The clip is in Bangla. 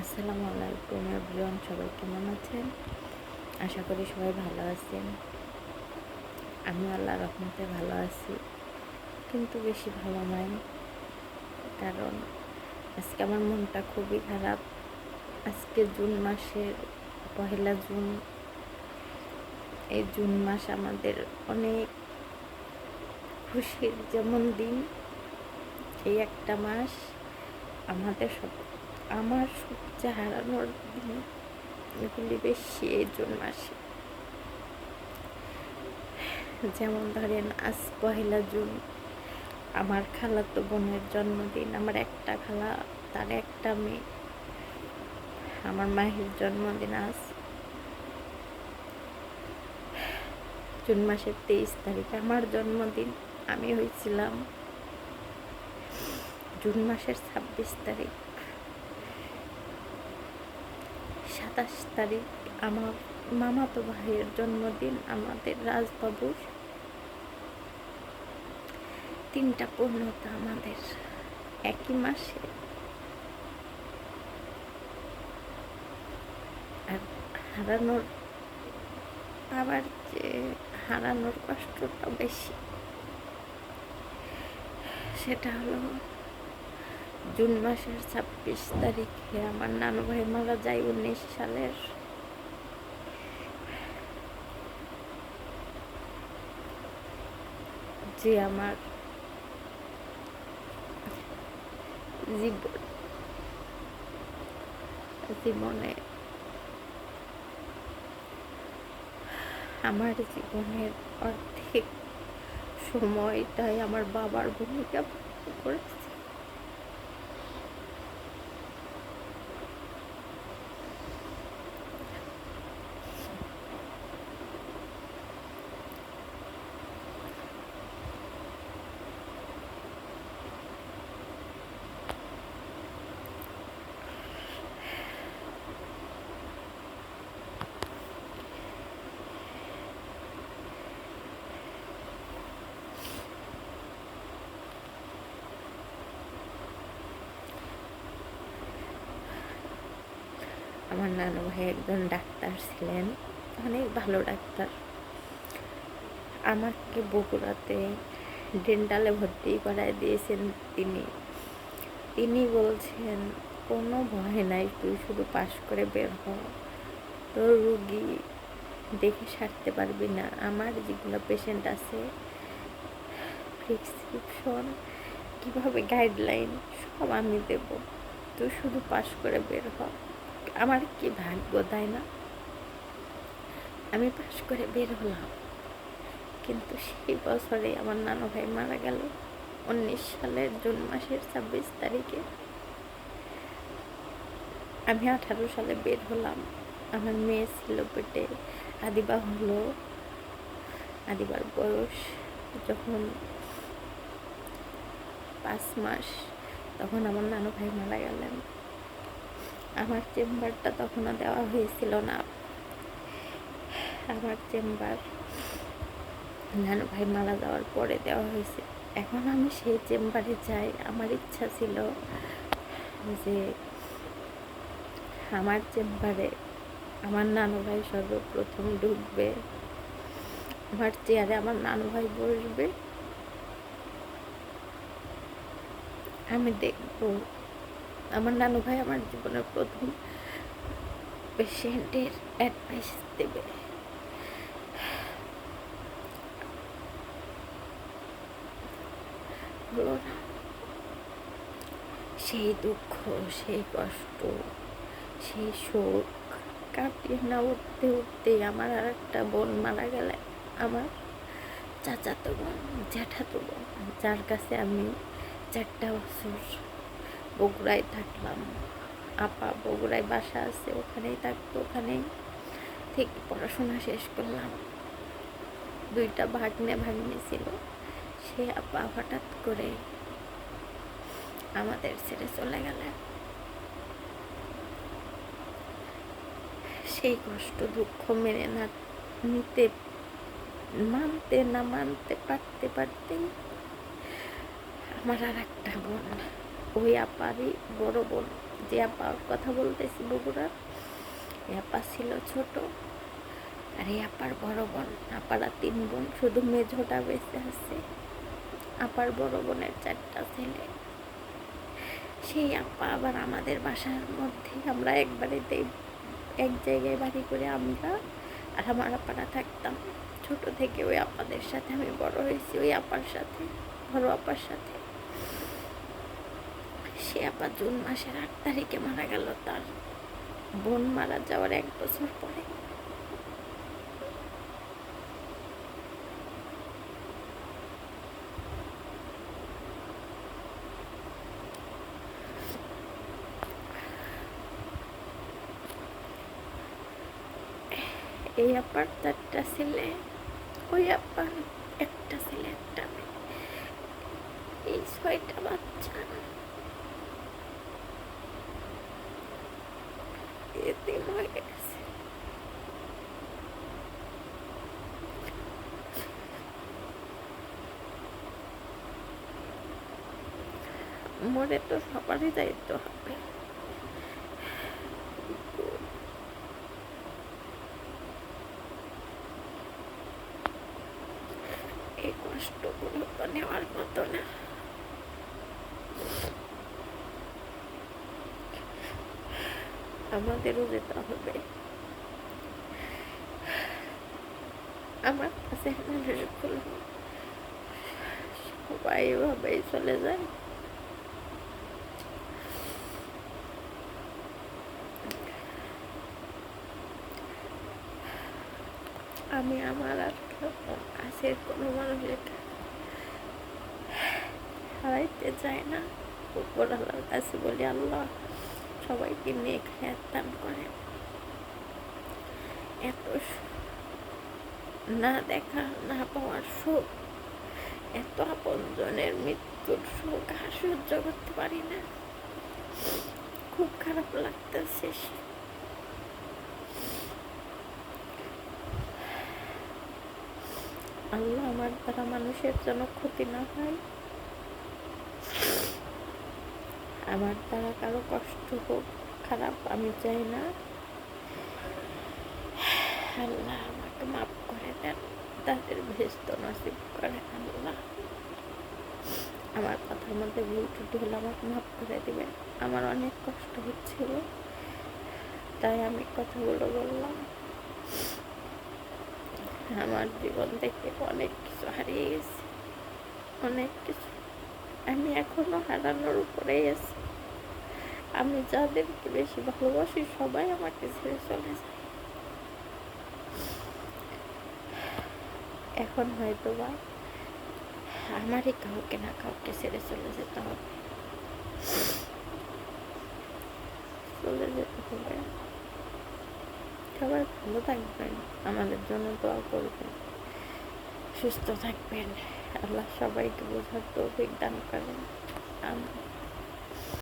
আসসালামু আলাইকুম এভরিওয়ান, সবাই কেমন আছেন? আশা করি সবাই ভালো আছেন। আমি আল্লাহ রহমতে ভালো আছি, কিন্তু বেশি ভালো নয় কারণ আজকে আমার মনটা খুবই খারাপ। আজকে জুন মাসের পহেলা জুন, এই জুন মাস আমাদের অনেক খুশির যেমন দিন, এই একটা মাস আমাদের সব আমার সবচেয়ে হারানোর দিন এগুলি বেশি জুন মাসে। যেমন ধরেন, আজ পহেলা জুন, আমার খালাতো বোনের জন্মদিন, আমার একটা খালা, তার একটা মেয়ে, আমার মাহির জন্মদিন আজ। জুন মাসের তেইশ তারিখ, আমার জন্মদিন, আমি হয়েছিলাম জুন মাসের ছাব্বিশ তারিখ। সাতাশ তারিখ আমার মামাতো ভাইয়ের জন্মদিন আমাদের রাজবাবুর। তিনটা পূর্ণতা আমাদের একই মাসে। আর হারানোর আবার যে হারানোর কষ্টটা বেশি, সেটা হলো জুন মাসের ছাব্বিশ তারিখে আমার নানু ভাই মারা যায় উনিশ সালের। যে আমার জীবন জীবনে আমার জীবনের অর্ধেক সময়টাই আমার বাবার ভূমিকা করেছে। আমার নানু ভাই একজন ডাক্তার ছিলেন, অনেক ভালো ডাক্তার। আমাকে বগুড়াতে ডেন্টালে ভর্তি করায় দিয়েছেন তিনি। তিনি বলছেন, কোনো ভয় নাই, তুই শুধু পাশ করে বের হ। তোর রুগী দেখে সারতে পারবি না। আমার যেগুলো পেশেন্ট আছে প্রেসক্রিপশন কীভাবে গাইডলাইন সব আমি দেব। তুই শুধু পাশ করে বের হ। আমার কি ভাগ্য, তাই না? আমি পাশ করে বের হলাম। কিন্তু সেই বছরে আমার নানু ভাই মারা গেল উনিশ সালের জুন মাসের ছাব্বিশ তারিখে। আমি আঠারো সালে বের হলাম। আমার মেয়ে ছিল পেটে। আদিবা হলো, আদিবার বয়স যখন পাঁচ মাস, তখন আমার নানু ভাই মারা গেলেন। আমার চেম্বারটা তখনও দেওয়া হয়েছিল না। আমার চেম্বার নানু ভাই মারা যাওয়ার পরে দেওয়া হয়েছে। এখন আমি সেই চেম্বারে যাই। আমার ইচ্ছা ছিল যে আমার চেম্বারে আমার নানু ভাই সর্বপ্রথম ঢুকবে। আমার চেয়ারে আমার নানু ভাই বসবে। আমি দেখব আমার নানু ভাই আমার জীবনের প্রথম পেশেন্টের অ্যাডভাইস দেবে। না, সেই দুঃখ, সেই কষ্ট, সেই শোক কাটিয়ে না উঠতে উঠতে আমার আর একটা বোন মারা গেলে আমার চাচাতো বোন, জ্যাঠাতো বোন, যার কাছে আমি চারটা বছর বগুড়ায় থাকলাম। আপা বগুড়ায় বাসা আছে, ওখানেই থাকতো, ওখানেই থেকে পড়াশোনা শেষ করলাম। দুইটা ভাগ্নে ভাগ্নে ছিল, সে আপা হঠাৎ করে আমাদের ছেড়ে চলে গেলেন সেই কষ্ট, দুঃখ মেনে না নিতে, মানতে না মানতে, পারতে পারতেই আমার আর একটা বোন ওই আপারই বড় বোন। যে আপার কথা বলতেছি বগুড়ার এই আপা ছিল ছোট আর এই আপার বড় বোন। আপারা তিন বোন, শুধু মেঝোটা বেঁচে আছে। আপার বড় বোনের চারটা ছেলে। সেই আপা আবার আমাদের বাসার মধ্যে। আমরা এক বাড়িতেই এক জায়গায় বাড়ি করে আমরা আর আমার আপারা থাকতাম। ছোট থেকে ওই আপাদের সাথে আমি বড় হয়েছি, ওই আপার সাথে, বড় আপার সাথে। সে আপা জুন মাসের আট তারিখে মারা গেল, তার বোন মারা যাওয়ার এক বছর পরে। এই আপার চারটা ছেলে, ওই আপার একটা ছেলে, একটা মেয়ে। এই ছয়টা বাচ্চা। এতিম হয়ে গেছে মরে তো সবারই দায়িত্ব হবে এই কষ্টগুলো তো নেওয়ার মতো না আমাদেরও যেতে হবে। আমার কাছে সবাই চলে যায়। আমি আমার আর কাছের কোনো মানুষের হারাইতে চাই না। উপর আল্লাহর কাছে বলি, আল্লাহ সবাইকে খেয়ার দান করে। এত না দেখা, না পাওয়ার সুখ এত আপনজনের মৃত্যুর সুখ আর সহ্য করতে পারি না। খুব খারাপ লাগতেছে আল্লাহ আমার দ্বারা মানুষের যেন ক্ষতি না হয়। আমার দ্বারা কারও কষ্ট হোক, খারাপ আমি চাই না। আল্লাহ আমাকে মাফ করে দেন, তাদের ভেস্ত নসিব করে আল্লাহ। আমার কথার মধ্যে ভুল ত্রুটি হলে আমাকে মাফ করে দেবেন। আমার অনেক কষ্ট হচ্ছিল, তাই আমি কথাগুলো বললাম। আমার জীবন থেকে অনেক কিছু হারিয়ে গেছে, অনেক কিছু। আমি এখনও হারানোর উপরেই আছি। আমি যাদেরকে বেশি ভালোবাসি সবাই আমাকে ছেড়ে চলে যায়। এখন হয়তো বা আমারই কাউকে না কাউকে ছেড়ে চলে যেতে হবে। চলে যেতে হবে। সবাই ভালো থাকবেন, আমাদের জন্য দোয়া করবেন, সুস্থ থাকবেন। আল্লাহ সবাইকে বোঝার তৌফিক দান করেন। আমিন।